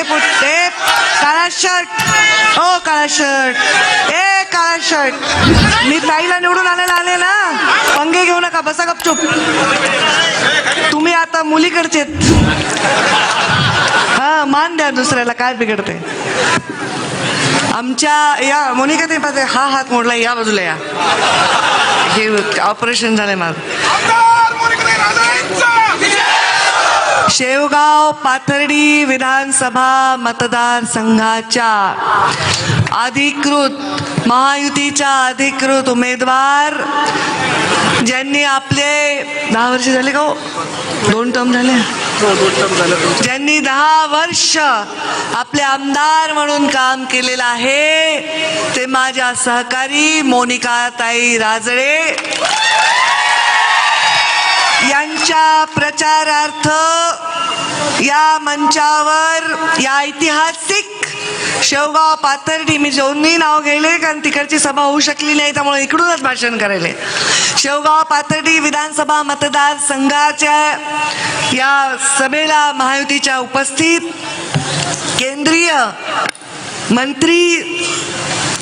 ए काळा शर्ट ओ हो, काळा शर्ट ए काळा शर्ट मी ताईला निवडून आलेला आले ना पंगे घेऊ नका बसा गपचूप. तुम्ही आता मुलीकडचे हा मान द्या दुसऱ्याला काय बिघडते आमच्या या मोनिका ते पाहते हा हात मोडला या बाजूला या. हे ऑपरेशन झालंय माझं. शेवगाव पाथर्डी विधानसभा मतदारसंघाच्या अधिकृत महायुतीच्या अधिकृत उमेदवार ज्यांनी आपले दहा वर्ष झाले का हो? दोन टर्म झाले. ज्यांनी दहा वर्ष आपले आमदार म्हणून काम केलेलं आहे ते माझ्या सहकारी मोनिका ताई राजळे यांच्या प्रचारार्थ या मंचावर या ऐतिहासिक शेवगाव पाथर्डी मी दोन्ही नाव घेले कारण तिकडची सभा होऊ शकली नाही त्यामुळे इकडूनच भाषण करायले शेवगाव पाथर्डी विधानसभा मतदारसंघाच्या या सभेला महायुतीच्या उपस्थित केंद्रीय मंत्री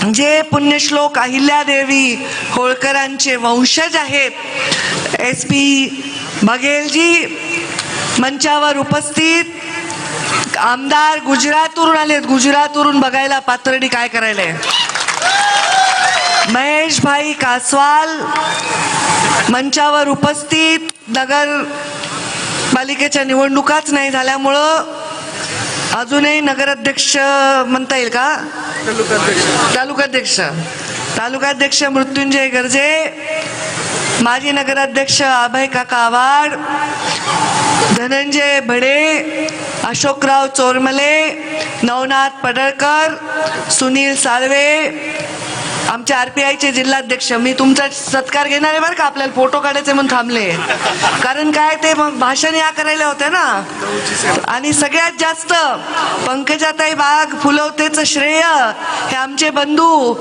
जे पुण्यश्लोक अहिल्यादेवी होळकरांचे वंशज आहेत एस पी बघेलजी मंचावर उपस्थित आमदार गुजरातवरून आलेत. गुजरातवरून बघायला पाथर्डी काय करायला महेश भाई कासवाल मंचावर उपस्थित. नगर पालिकेच्या निवडणुकाच नाही झाल्यामुळं अजूनही नगराध्यक्ष म्हणता येईल का? तालुकाध्यक्ष. तालुकाध्यक्ष मृत्युंजय गर्जे. माजी नगराध्यक्ष अभय काका आवाड धनंजय भडे अशोकराव चोरमले नवनाथ पडळकर सुनील साळवे आमचे आर पी आयचे जिल्हाध्यक्ष. मी तुमचा सत्कार घेणार आहे बरं का? आपल्याला फोटो काढायचे म्हणून थांबले. कारण काय ते मग भाषण या करायला होते ना? आणि सगळ्यात जास्त पंकजाताई बाग फुलवतेचं श्रेय हे आमचे बंधू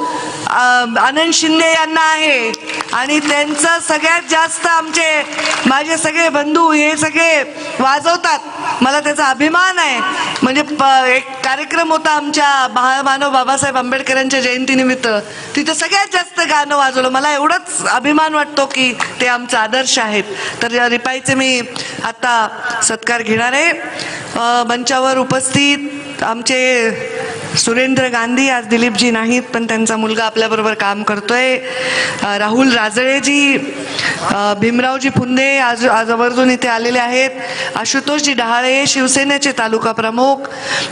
आनंद शिंदे यांना आहे. आणि त्यांचं सगळ्यात जास्त आमचे माझे सगळे बंधू हे सगळे वाजवतात. मला त्याचा अभिमान आहे. म्हणजे प- एक कार्यक्रम होता आमच्या महामानव बाबासाहेब आंबेडकरांच्या जयंतीनिमित्त. तिथं सगळ्यात जास्त गाणं वाजवलं. मला एवढंच अभिमान वाटतो की ते आमचा आदर्श आहेत. तर या रिपाईचे मी आता सत्कार घेणार आहे. मंचावर उपस्थित आमचे सुरेंद्र गांधी आज दिलीपजी नाहीत पण त्यांचा मुलगा आपल्याबरोबर काम करतोय. राहुल राजळेजी भीमरावजी फुंदे आज आज आवर्जून इथे आलेले आहेत. आशुतोषजी डहाळे शिवसेनेचे तालुका प्रमुख.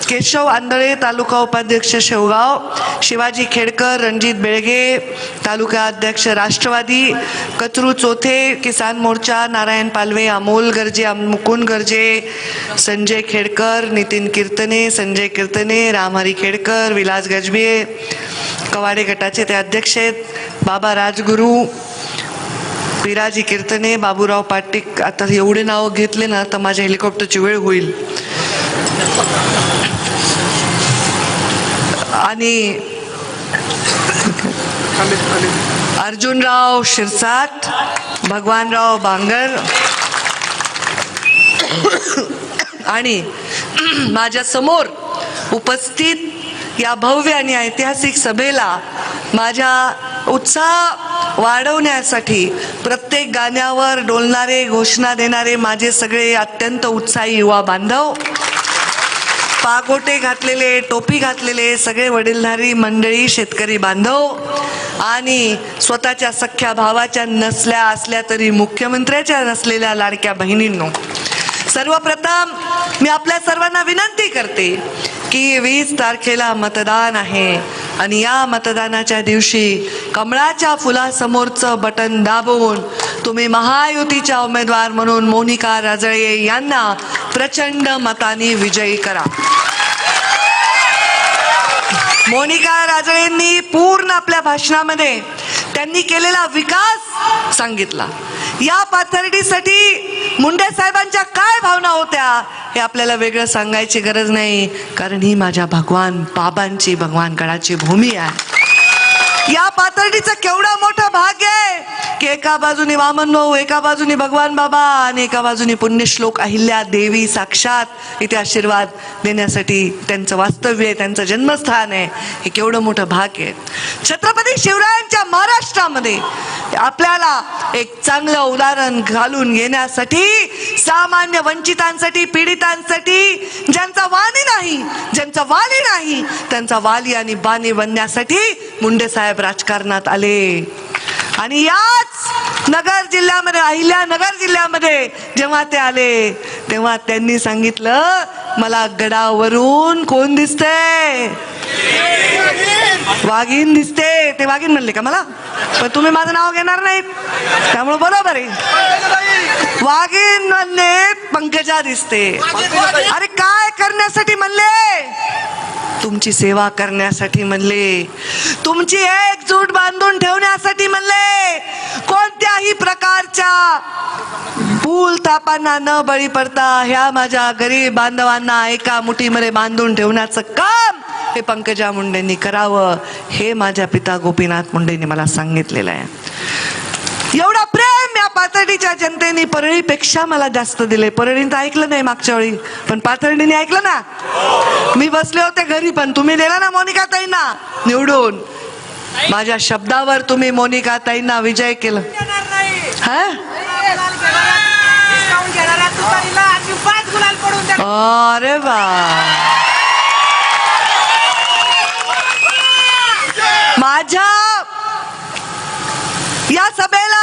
केशव आंधळे तालुका उपाध्यक्ष शेवगाव. शिवाजी खेडकर रणजित बेळगे तालुका अध्यक्ष राष्ट्रवादी. कचरू चोथे किसान मोर्चा नारायण पालवे अमोल गर्जे मुकुंद गर्जे संजय खेडकर नितीन कीर्तने संजय कीर्तने रामहरी खेडकर विलास गजबे कवाडे गटाचे ते अध्यक्ष आहेत. बाबा राजगुरू पिराजी कीर्तने बाबूराव पाटीक. आता एवढे नाव घेतले ना तर माझ्या हेलिकॉप्टरची वेळ होईल. आणि अर्जुनराव शिरसाट भगवानराव बांगर. आणि माझ्यासमोर उपस्थित या भव्य आणि ऐतिहासिक सभेला माझ्या उत्साह वाढवण्यासाठी प्रत्येक गाण्यावर डोलणारे घोषणा देणारे माझे सगळे अत्यंत उत्साही युवा बांधव पागोटे घातलेले टोपी घातलेले सगळे वडीलधारी मंडळी शेतकरी बांधव आणि स्वतःच्या सख्या भावाच्या नसल्या असल्या तरी मुख्यमंत्र्याच्या नसलेल्या लाडक्या बहिणींनो सर्वप्रथम मी आपल्या सर्वांना विनंती करते की वीस तारखेला मतदान आहे. आणि या मतदानाच्या दिवशी कमळाच्या फुलासमोरचं बटन दाबून तुम्ही महायुतीच्या उमेदवार म्हणून मोनिका राजळे यांना प्रचंड मताने विजयी करा. मोनिका राजळेंनी पूर्ण आपल्या भाषणामध्ये त्यांनी केलेला विकास सांगितला. या पाथर्डीसाठी मुंडे साहेबांच्या काय भावना होत्या? हे आपल्याला वेगळं सांगायची गरज नाही कारण ही माझ्या भगवान बाबांची भगवान गडाची भूमी आहे. या पातळीचा केवढा मोठा भाग आहे की एका बाजूने वामन भाऊ एका बाजूने भगवान बाबा आणि एका बाजूनी पुण्यश्लोक अहिल्या देवी साक्षात इथे आशीर्वाद देण्यासाठी त्यांचं वास्तव्य आहे त्यांचं जन्मस्थान आहे. हे केवढं मोठं भाग आहे. छत्रपती शिवरायांच्या महाराष्ट्रामध्ये आपल्याला एक चांगलं उदाहरण घालून घेण्यासाठी सामान्य वंचितांसाठी पीडितांसाठी ज्यांचा वाणी नाही ज्यांचा वाली नाही त्यांचा वाली आणि बाणी बनण्यासाठी मुंडे साहेब राजकारणात आले. आणि याच नगर जिल्ह्यामध्ये अहिल्या नगर जिल्ह्यामध्ये जेव्हा ते आले तेव्हा त्यांनी सांगितलं मला गडावरून कोण दिसतंय? वाघीन दिसते. ते वाघीन म्हणले का मला? पण तुम्ही माझं नाव घेणार नाहीत त्यामुळे बरोबर आहे. वाघीन म्हणले पंकजा दिसते. अरे काय करण्यासाठी म्हणले? तुमची सेवा करण्यासाठी म्हणले. तुमची एकजूट बांधून ठेवण्यासाठी म्हणले. कोणत्याही प्रकारच्या पूल तापांना न बळी पडता ह्या माझ्या गरीब बांधवांना एका मुठीमध्ये बांधून ठेवण्याचं काम हे पंकजा मुंडेंनी करावं हे माझ्या पिता गोपीनाथ मुंडेंनी मला सांगितलेलं आहे. एवढा पाथर्डीच्या जनतेने परळीपेक्षा मला जास्त दिले. परळीनं तर ऐकलं नाही मागच्या वेळी. पण पाथर्डीने ऐकलं ना? मी बसले होते घरी पण तुम्ही दिला ना मोनिका ताईंना? निवडून. माझ्या शब्दावर तुम्ही मोनिका ताईंना विजय केलं. हा? अरे वा. माझ्या या सभेला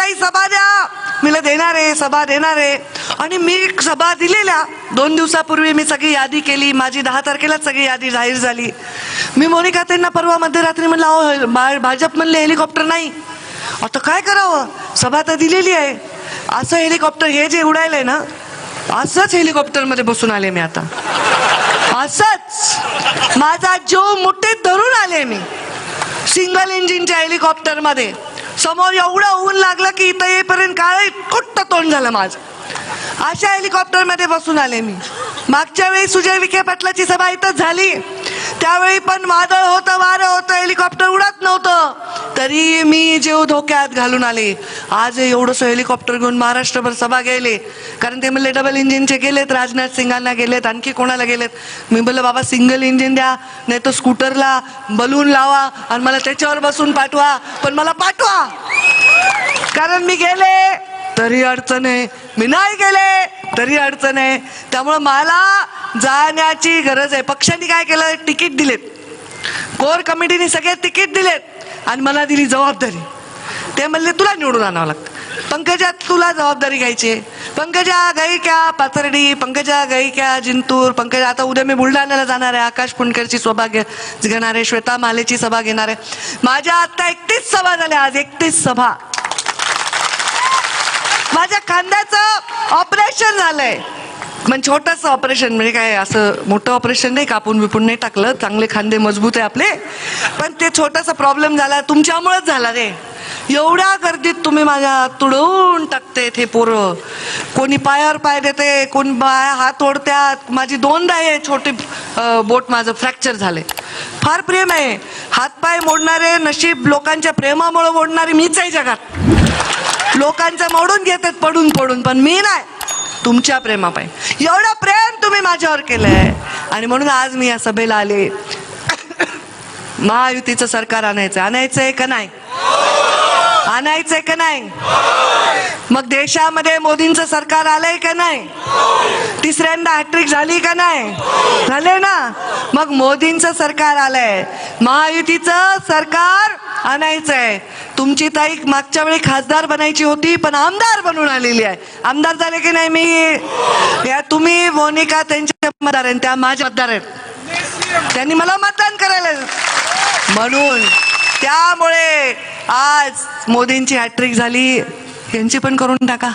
ताई सभा द्या. मीला देणार आहे सभा देणार आहे. आणि मी सभा दिलेल्या दोन दिवसापूर्वी मी सगळी यादी केली. माझी दहा तारखेलाच सगळी यादी जाहीर झाली. मी मोनिका त्यांना परवा मध्यरात्री म्हणलं अहो भा- भाजप म्हणले हेलिकॉप्टर नाही. आता काय करावं? सभा तर दिलेली आहे. असं हेलिकॉप्टर हे जे उडायलंय ना असंच हेलिकॉप्टरमध्ये बसून आले मी आता. असंच? माझा जीव मुठीत धरून आले मी सिंगल इंजिनच्या हेलिकॉप्टरमध्ये. समोर एवढं ऊन लागलं की इथं येईपर्यंत काय कुट्ट तोंड झालं माझं. अशा हेलिकॉप्टरमध्ये बसून आले मी. मागच्या वेळी सुजय विखे पाटलाची सभा इथंच झाली. त्यावेळी पण वादळ होतं वारं होतं हेलिकॉप्टर उडत नव्हतं. तरी मी जीव धोक्यात घालून आले. आज एवढंसं हेलिकॉप्टर घेऊन महाराष्ट्रभर सभा गेले कारण ते म्हणले डबल इंजिनचे गेलेत राजनाथ सिंगांना गेलेत आणखी कोणाला गेलेत? मी बोललं बाबा सिंगल इंजिन द्या नाही तर स्कूटरला बलून लावा आणि मला त्याच्यावर बसून पाठवा पण मला पाठवा. कारण मी गेले तरी अडचण आहे. मी नाही गेले तरी अडचण आहे. त्यामुळं मला जाण्याची गरज आहे. पक्षांनी काय केलं? तिकीट दिलेत. कोर कमिटीने सगळे तिकीट दिलेत आणि मला दिली जबाबदारी. ते म्हणले तुला निवडून आणावं लागतं. पंकजा तुला जबाबदारी घ्यायची आहे. पंकजा गायिक्या पाथर्डी? पंकजा गायिक्या जिंतूर? पंकजा आता उद्या मी बुलढाण्याला जाणार आहे. आकाश पुणकरची सभा घे घेणार आहे. श्वेता मालेची सभा घेणार आहे. माझ्या आत्ता एकतीस सभा झाल्या आज. एकतीस सभा. माझ्या खांद्याचं ऑपरेशन झालंय. पण छोटंसं ऑपरेशन म्हणजे काय असं मोठं ऑपरेशन नाही कापून बिपून नाही टाकलं. चांगले खांदे मजबूत आहे आपले. पण ते छोटासा प्रॉब्लेम झाला तुमच्यामुळेच झाला रे. एवढ्या गर्दीत तुम्ही माझ्या तुडवून टाकते ते पोरं. कोणी पायावर पाय देते कोणी पाय हात ओढत्यात. माझी दोनदा आहे छोटी बोट माझं फ्रॅक्चर झाले. फार प्रेम आहे. हातपाय मोडणारे नशीब लोकांच्या प्रेमामुळे मोडणारे मीच आहे जगात. लोकांचं मोडून घेतात पडून पडून. पण मी नाही. तुमच्या प्रेमापाय. एवढं प्रेम तुम्ही माझ्यावर केलंय. आणि म्हणून आज मी या सभेला आले. महायुतीचं सरकार आणायचं आणायचंय का नाही? आणायचंय का नाही? मग देशामध्ये मोदींचं सरकार आलंय का नाही? तिसऱ्यांदा हॅट्रिक झाली का नाही? झाले ना? मग मोदींचं सरकार आलंय. महायुतीचं सरकार आणायचंय. तुमची ताई मागच्या वेळी खासदार बनायची होती पण आमदार बनून आलेली आहे. आमदार झाले की नाही मी? या तुम्ही मोनिका त्यांच्या मतदार आहेत त्या माझ्या मतदार आहेत. त्यांनी मला मतदान करायला म्हणून त्यामुळे आज मोदींची हॅट्रिक झाली. यांची पण करून टाका.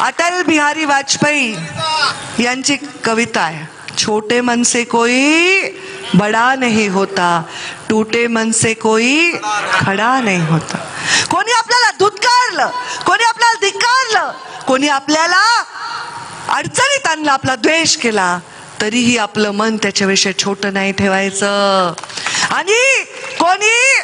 अटल बिहारी वाजपेयी यांची कविता आहे. छोटे मन से कोई बड़ा नाही होता. टूटे मन से कोई खडा नाही होता. कोणी आपल्याला धुतकारलं कोणी आपल्याला धिक्कारलं कोणी आपल्याला अडचणीत आणलं आपला द्वेष केला तरीही आपलं मन त्याच्याविषयी छोटं नाही ठेवायचं. आणि कोणी?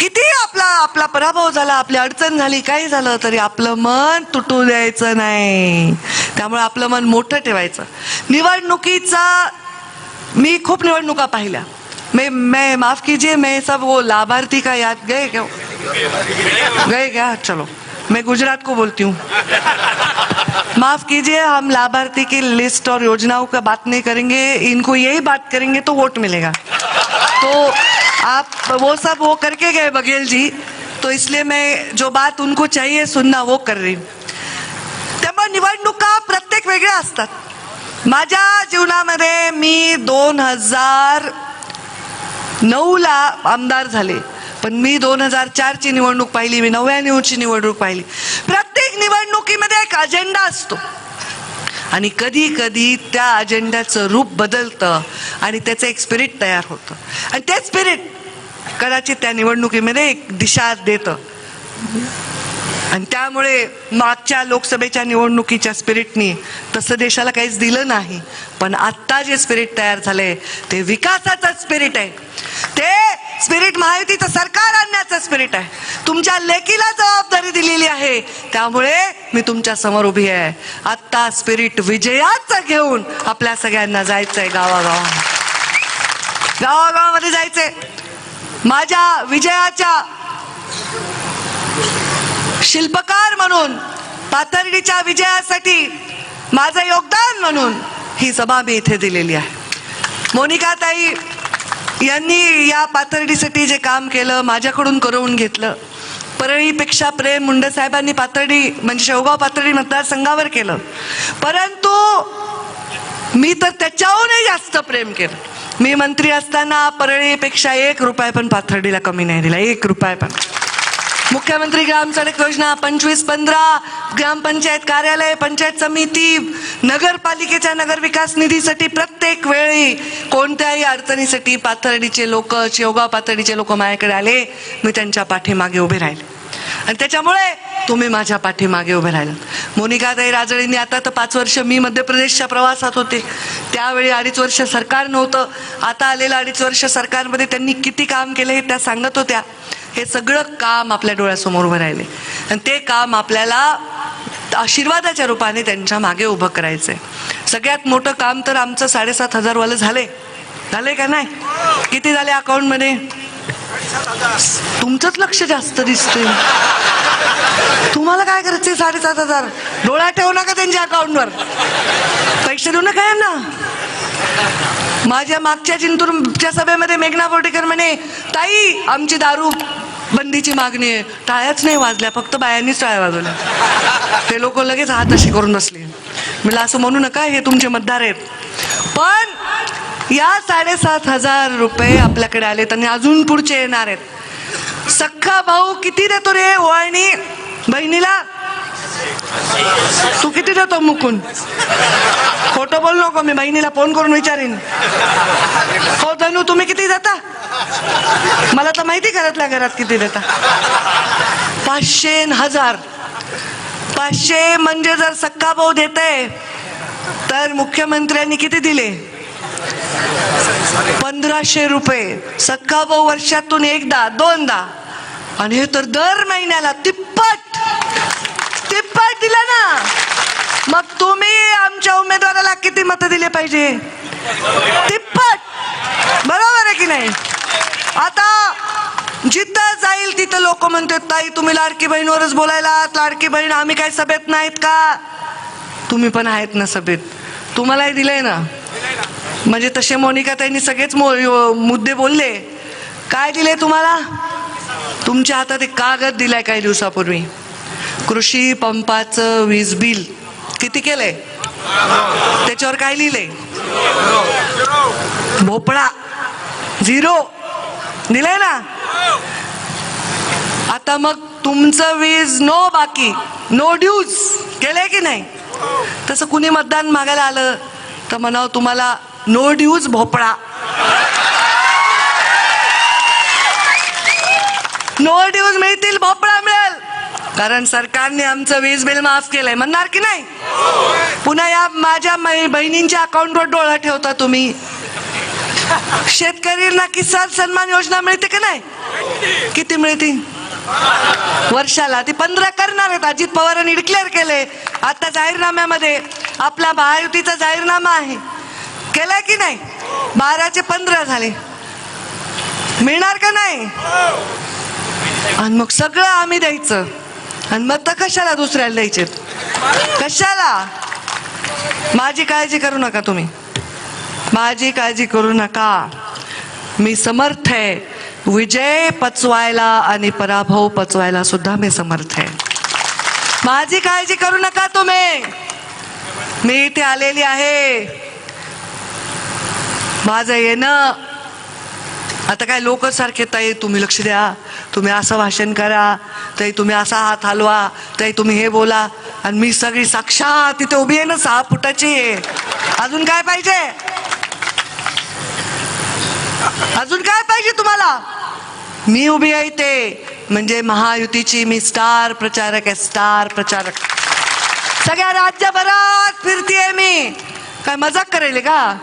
किती आपला आपला पराभव झाला आपली अडचण झाली काही झालं तरी आपलं मन तुटू द्यायचं नाही. त्यामुळे आपलं मन मोठं ठेवायचं. निवडणुकीचा मी खूप निवडणुका पाहिल्या. मे मे माफ कीजिए मैं सब वो लाभार्थी का याद गए क्या? गए क्या? चलो. मैं गुजरात को बोलती हूँ। माफ़ कीजिए, हम लाभार्थी की लिस्ट और योजनाओं का बात नहीं करेंगे, इनको यही बात करेंगे तो वोट मिलेगा। तो आप वो सब वो करके गए बघेल जी तो इसलिए मैं जो बात उनको चाहिए सुनना वो कर रही हूँ. निवडणुका प्रत्येक वेगळ्या असतात। माझ्या जीवनामध्ये मी दोन हज़ार नऊला आमदार झाले. पण मी दोन हजार चारची निवडणूक पाहिली मी नव्याण्णवची निवडणूक पाहिली. प्रत्येक निवडणुकीमध्ये एक अजेंडा असतो. आणि कधी कधी त्या अजेंड्याचं रूप बदलतं आणि त्याचं एक स्पिरिट तयार होतं. आणि ते स्पिरिट कदाचित त्या निवडणुकीमध्ये एक दिशा देतं. आणि त्यामुळे मागच्या लोकसभेच्या निवडणुकीच्या स्पिरिटनी तसं देशाला काहीच दिलं नाही. पण आत्ता जे स्पिरिट तयार झालंय ते विकासाचं स्पिरिट आहे. ते स्पिरिट महायुतीचं सरकार आणण्याचं स्पिरिट आहे. तुमच्या लेकीला जबाबदारी दिलेली आहे. त्यामुळे मी तुमच्यासमोर उभी आहे. आत्ता स्पिरिट विजयाचं घेऊन आपल्या सगळ्यांना जायचंय गावागावा गावागावामध्ये जायचंय. माझ्या विजयाच्या शिल्पकार म्हणून पाथर्डीच्या विजयासाठी माझं योगदान म्हणून ही सभा मी इथे दिलेली आहे. मोनिकाताई यांनी या पाथर्डीसाठी जे काम केलं माझ्याकडून करवून घेतलं. परळीपेक्षा प्रेम मुंडे साहेबांनी पाथर्डी म्हणजे शेवगाव पाथर्डी मतदारसंघावर केलं. परंतु मी तर त्याच्याहूनही जास्त प्रेम केलं. मी मंत्री असताना परळीपेक्षा एक रुपया पण पाथर्डीला कमी नाही दिला एक रुपया पण. मुख्यमंत्री ग्राम सडक योजना पंचवीस पंधरा ग्रामपंचायत कार्यालय पंचायत समिती नगरपालिकेच्या नगर विकास निधीसाठी प्रत्येक वेळी कोणत्याही अडचणीसाठी पाथर्डीचे लोक शेवगाव पाथर्डीचे लोक माझ्याकडे आले. मी त्यांच्या पाठीमागे उभे राहिले. आणि त्याच्यामुळे तुम्ही माझ्या पाठीमागे उभे राहिलात मोनिकाताई राजळींनी आता तर पाच वर्ष मी मध्य प्रदेशच्या प्रवासात होते. त्यावेळी अडीच वर्ष सरकार नव्हतं. आता आलेलं अडीच वर्ष सरकारमध्ये त्यांनी किती काम केलं हे त्या सांगत होत्या. हे सगळं काम आपल्या डोळ्यासमोर उभं राहिले. आणि ते काम आपल्याला आशीर्वादाच्या रूपाने त्यांच्या मागे उभं करायचंय. सगळ्यात मोठं काम तर आमचं साडेसात हजारवालं झाले झाले का नाही? किती झाले अकाउंटमध्ये? तुमचंच लक्ष जास्त दिसते तुम्हाला काय करायचंय साडेसात हजार? डोळा ठेवू नका त्यांच्या अकाउंटवर. पैसे देऊ नका यांना. माझ्या मागच्या चिंतूरच्या सभेमध्ये मेघना बोर्डेकर म्हणे ताई आमची दारू बंदीची मागणी आहे. टाळ्याच नाही वाजल्या फक्त बायांनीच टाळ्या वाजवल्या. ते लोक लगेच हात अशी करून बसले. मला असं म्हणू नका हे तुमचे मतदार आहेत. पण या साडेसात हजार रुपये आपल्याकडे आलेत आणि अजून पुढचे येणार आहेत. सख्खा भाऊ किती देतो रे ओळणी बहिणीला? तू किती देतो मुकून खोटं बोल नको मी बहिणीला फोन करून विचारीन. हो धनू तुम्ही किती देता? मला तर माहिती घरातल्या घरात किती देता. पाचशे न हजार. पाचशे म्हणजे जर सक्का भाऊ देते तर मुख्यमंत्र्यांनी किती दिले? पंधराशे रुपये. सक्का भाऊ वर्षातून एकदा दोनदा. आणि हे तर दर महिन्याला तिप्पट तिप्पट दिला ना. मग तुम्ही आमच्या उमेदवाराला किती मतं दिले पाहिजे? तिप्पट. बरोबर आहे की नाही? आता जिथं जाईल तिथं लोक म्हणतात ताई तुम्ही लाडकी बहीणवरच बोलायला लाडकी बहीण आम्ही काय सभेत नाहीत का? तुम्ही पण आहेत ना सभेत. तुम्हालाही दिलंय ना? म्हणजे तसे मोनिका त्यांनी सगळेच मो यो- मुद्दे बोलले. काय दिले तुम्हाला? तुमच्या हातात एक कागद दिलाय काही दिवसापूर्वी. कृषी पंपाचं वीज बिल. किती केलंय? त्याच्यावर काय लिहिलंय? भोपळा. झिरो. दिलंय ना? आता मग तुमचं वीज नो बाकी. नो ड्यूज केलंय की नाही? तसं कुणी मतदान मागायला आलं तर म्हणावं तुम्हाला नो ड्यूज भोपळा. नो ड्यूज मिळतील भोपळा मिळेल. कारण सरकारने आमचं वीज बिल माफ केलंय. म्हणणार की नाही? पुन्हा या माझ्या बहिणींच्या अकाउंटवर डोळा ठेवता तुम्ही. शेतकऱ्यांना किसान सन्मान योजना मिळते की नाही? किती मिळते? वर्षाला. ती पंधरा करणार आहेत. अजित पवारांनी डिक्लेअर केले आता जाहीरनाम्यामध्ये आपला महायुतीचा जाहीरनामा आहे. केलाय की नाही? बाराचे पंधरा झाले. मिळणार का नाही? आणि मग सगळं आम्ही द्यायचं. आणि मग तर कशाला दुसऱ्याला द्यायचे? कशाला? माझी काळजी करू नका तुम्ही. माझी काळजी करू नका. मी समर्थ आहे. विजय पचवायला आणि पराभव पचवायला सुद्धा मी समर्थ आहे. माझी काळजी करू नका तुम्ही. मी इथे आलेली आहे. माझं येणं. आता काय लोक सारखे ताई तुम्ही लक्ष द्या. तुम्ही असं भाषण करा तरी तुम्ही असा हात हलवा तरी तुम्ही हे बोला. आणि मी सगळी साक्षात तिथे उभी आहे ना सहा फुटाची आहे. अजून काय पाहिजे? अजून काय पाहिजे तुम्हाला? मी उभी आहे ते म्हणजे महायुतीची मी स्टार प्रचारक आहे स्टार प्रचारक. सगळ्या राज्यभरात फिरतीये मी. काय मजाक करेल का?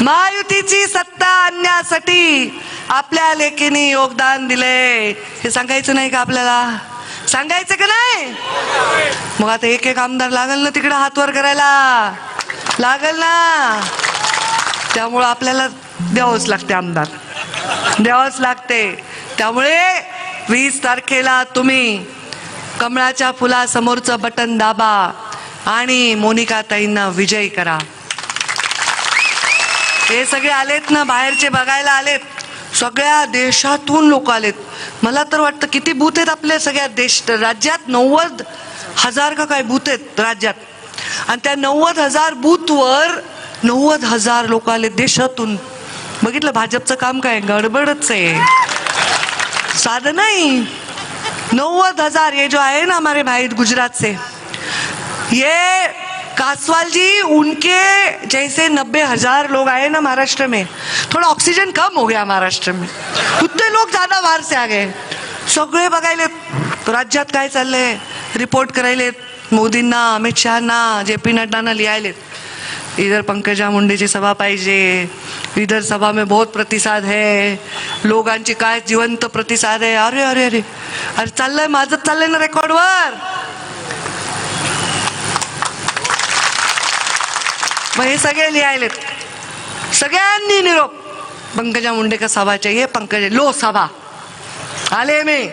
महायुतीची सत्ता आणण्यासाठी आपल्या लेकीने योगदान दिले. हे सांगायचं नाही का आपल्याला? सांगायचं का नाही? मग आता एक एक आमदार लागल ना तिकडे हातवर करायला. लागल ना. त्यामुळं आपल्याला द्यावंच लागते आमदार. द्यावंच लागते. त्यामुळे वीस तारखेला तुम्ही कमळाच्या फुलासमोरचं बटन दाबा आणि मोनिका ताईंना विजयी करा. हे सगळे आलेत ना बाहेरचे बघायला आलेत. सगळ्या देशातून लोक आलेत. मला तर वाटतं किती बूथ आहेत आपल्या सगळ्या देश राज्यात? नव्वद हजार का काय बूथ आहेत राज्यात? आणि त्या नव्वद हजार बूथवर नव्वद हजार लोक आले देशातून. बघितलं भाजपचं काम काय? गडबडच आहे. साधं नाही. नव्वद हजार ये जो आहे ना हमारे भाई गुजरात से ये कासवाल जी उनके जैसे नब्बे हजार लोग आए ना महाराष्ट्र में। थोड़ा ऑक्सीजन कम हो गया महाराष्ट्र में। उतने लोग ज्यादा बाहर से आ गए। सगळे बघायले राज्यात काय चाललंय? रिपोर्ट करायलेत मोदींना अमित शहाना जे पी नड्डांना लिहायलेत इधर पंकजा मुंडेची सभा पाहिजे. इधर सभा में बहुत प्रतिसाद है. लोकांची काय जिवंत प्रतिसाद आहे अरे अरे अरे. अरे चाललंय माझं चाललंय ना रेकॉर्डवर मग हे सगळे लिहायलेत. सगळ्यांनी निरोप. पंकजा मुंडे का सभा ये पंकजा लो सभा. आले मी.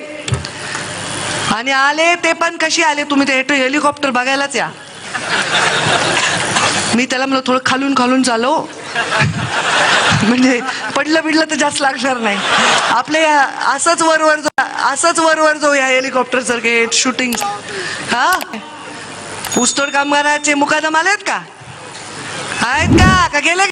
आणि आले ते पण कशी आले तुम्ही? ते हेलिकॉप्टर बघायलाच या. मी त्याला म्हणलं थोडं खालून खालून चालो म्हणजे पडलं बिडलं तर जास्त लागणार नाही. आपले या- असंच वरवर असंच वरवर जाऊ या हेलिकॉप्टर सारखे शूटिंग हा? ऊसतोड कामगाराचे मुकादम आलेत का? आहेत का का गेले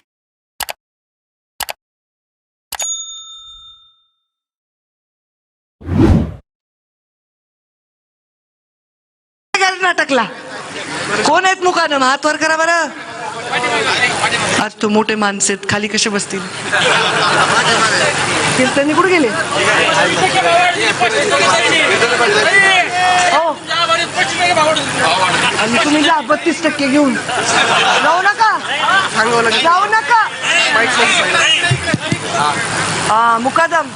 नाटकला कोण आहेत मुकादम हात वर करा बरं आज तू मोठे माणसे आहेत, खाली कसे बसतील कीर्तनी कुठे गेले हो आणि तुम्ही जा बत्तीस टक्के घेऊन जाऊ नका जाऊ नका. हा. मुकादम.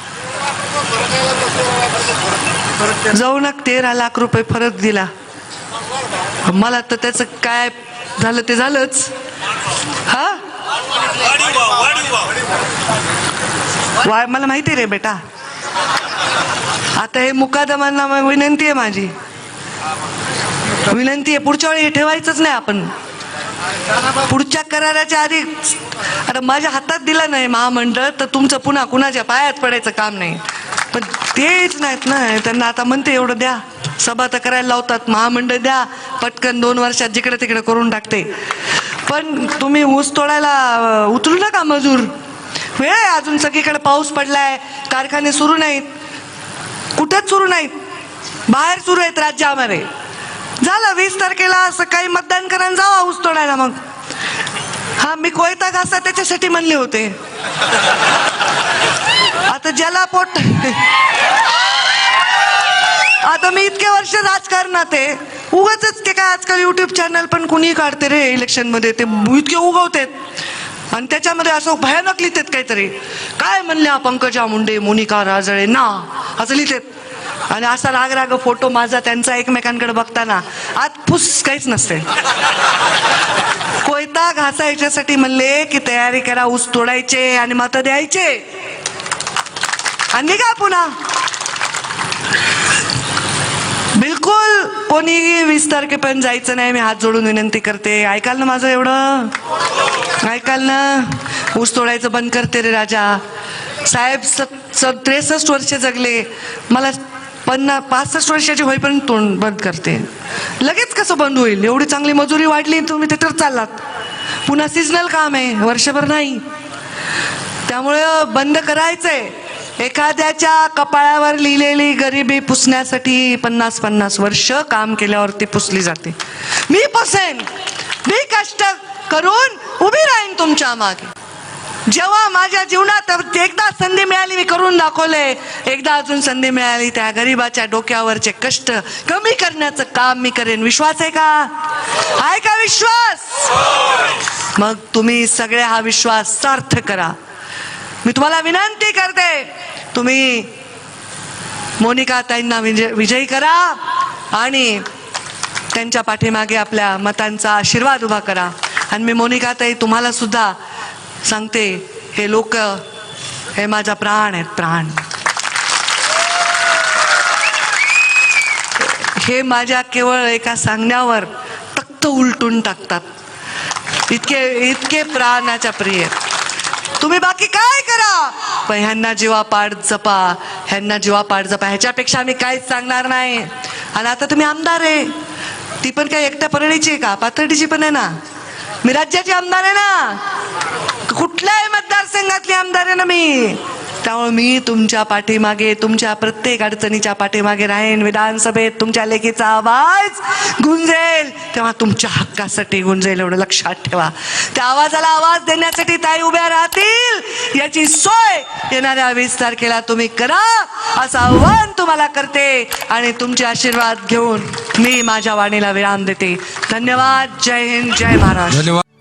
जाऊ नका तेरा लाख रुपये फरक दिला. मला तर त्याचं काय झालं ते झालंच. हा? वा मला माहिती रे बेटा. आता हे मुकादमांना मग विनंती आहे माझी. विनंती आहे पुढच्या वेळी हे ठेवायचंच नाही आपण. पुढच्या कराराच्या आधी आता माझ्या हातात दिलं नाही महामंडळ तर तुमचं पुन्हा कुणाच्या पायात पडायचं काम नाही. पण तेच नाहीत ना त्यांना आता म्हणते एवढं द्या. सभा तर करायला लावतात महामंडळ द्या. पटकन दोन वर्षात जिकडे तिकडे करून टाकते. पण तुम्ही ऊस तोडायला उतरू नका मजूर. वेळ आहे अजून सगळीकडे पाऊस पडलाय कारखाने सुरू नाहीत. कुठेच सुरू नाहीत. बाहेर सुरू आहेत राज्यामध्ये झालं वीस तारखेला सकाळी मतदान करायला जावा ऊस तोडायला मग. हा मी कोयता घासा त्याच्यासाठी म्हणले होते. आता ज्याला पोट आता मी इतके वर्ष राजकारणात आहे. उगाच ते काय आजकाल युट्यूब चॅनल पण कुणी काढते रे इलेक्शनमध्ये. ते इतके उगवतेत. आणि त्याच्यामध्ये असं भयानक लिहितात काहीतरी. काय म्हणल्या पंकजा मुंडे मोनिका राजळे? ना असं लिहितात. आणि असा राग राग फोटो माझा त्यांचा एकमेकांकडे बघताना आत फुस काहीच नसते. कोयता घासायच्यासाठी म्हणले की तयारी करा ऊस तोडायचे आणि मत द्यायचे. आणि का पुन्हा. बिलकुल कोणी वीस तारखेपर्यंत जायचं नाही मी हात जोडून विनंती करते. ऐकाल ना माझं एवढं? ऐकाल ना? ऊस तोडायचं बंद करते रे राजा. साहेब स त्रेसष्ट वर्ष जगले. मला पन्नास पासष्ट वर्षाची होईपर्यंत तोंड बंद करते. लगेच कसं बंद होईल? एवढी चांगली मजुरी वाढली तुम्ही तिथं चाललात. पुन्हा सिजनल काम आहे. वर्षभर नाही. त्यामुळं बंद करायचंय. एखाद्याच्या कपाळावर लिहिलेली गरिबी पुसण्यासाठी पन्नास पन्नास वर्ष काम केल्यावर ती पुसली जाते. मी पुसेन मी कष्ट करून उभी राहीन तुमच्या मागे. जेव्हा माझ्या जीवनात एकदा संधी मिळाली मी करून दाखवले एकदा अजून संधी मिळाली त्या गरिबाच्या डोक्यावरचे कष्ट कमी करण्याचं काम मी करेन. विश्वास आहे का? आहे का विश्वास? मग तुम्ही सगळे हा विश्वास सार्थ करा. मी तुम्हाला विनंती करते तुम्ही मोनिका ताईंना विजय विजयी करा आणि त्यांच्या पाठीमागे आपल्या मतांचा आशीर्वाद उभा करा. आणि मी मोनिका ताई तुम्हाला सुद्धा सांगते हे लोक हे माझा प्राण आहेत प्राण. हे माझ्या केवळ एका सांगण्यावर तक्त उलटून टाकतात. इतके इतके प्राणाच्या प्रिय तुम्ही बाकी काय करा? पण ह्यांना जीवापाड जपा ह्यांना जीवापाड जपा. ह्याच्यापेक्षा मी काहीच सांगणार नाही. आणि आता तुम्ही आमदार आहे. ती पण काय एकट्या परळीची आहे का? पाथर्डीची पण आहे ना? मी राज्याची आमदार आहे ना? कुठल्याही मतदारसंघातली आमदार आहे ना मी. त्यामुळे मी तुमच्या पाठीमागे तुमच्या प्रत्येक अडचणीच्या पाठीमागे राहीन. विधानसभेत तुमच्या लेखीचा आवाज गुंजेल. तेव्हा तुमच्या हक्कासाठी गुंजेल एवढं लक्षात ठेवा. त्या आवाजाला आवाज देण्यासाठी ताई उभ्या राहतील. याची सोय येणाऱ्या वीस तारखेला तुम्ही करा असं आव्हान तुम्हाला करते आणि तुमचे आशीर्वाद घेऊन मी माझ्या वाणीला विराम देते. धन्यवाद. जय हिंद जय महाराष्ट्र. धन्यवाद.